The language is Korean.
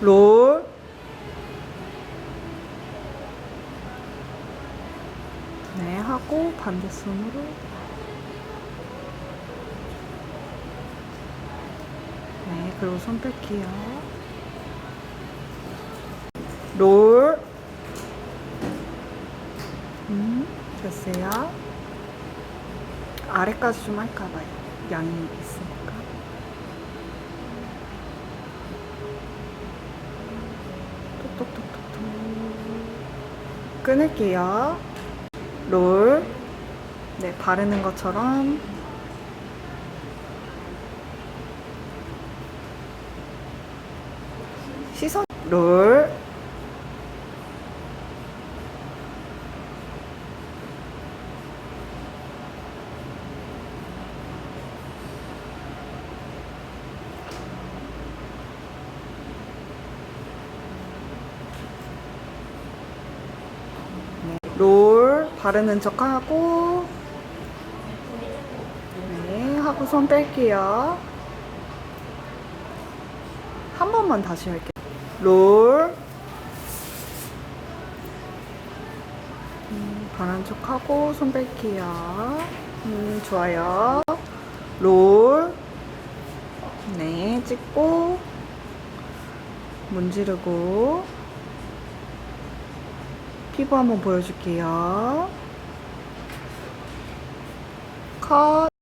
롤. 네, 하고 반대손으로. 네, 그리고 손 뺄게요. 롤. 음, 됐어요. 아래까지 좀 할까봐요. 양이 있으니까. 끊을게요. 롤. 네, 바르는 것처럼. 시선. 롤. 네, 롤 바르는 척 하고 네 하고 손 뺄게요. 한 번만 다시 할게요. 롤. 음, 바른 척 하고 손 뺄게요. 음 좋아요. 롤. 네, 찍고 문지르고 피부 한번 보여줄게요. 컷.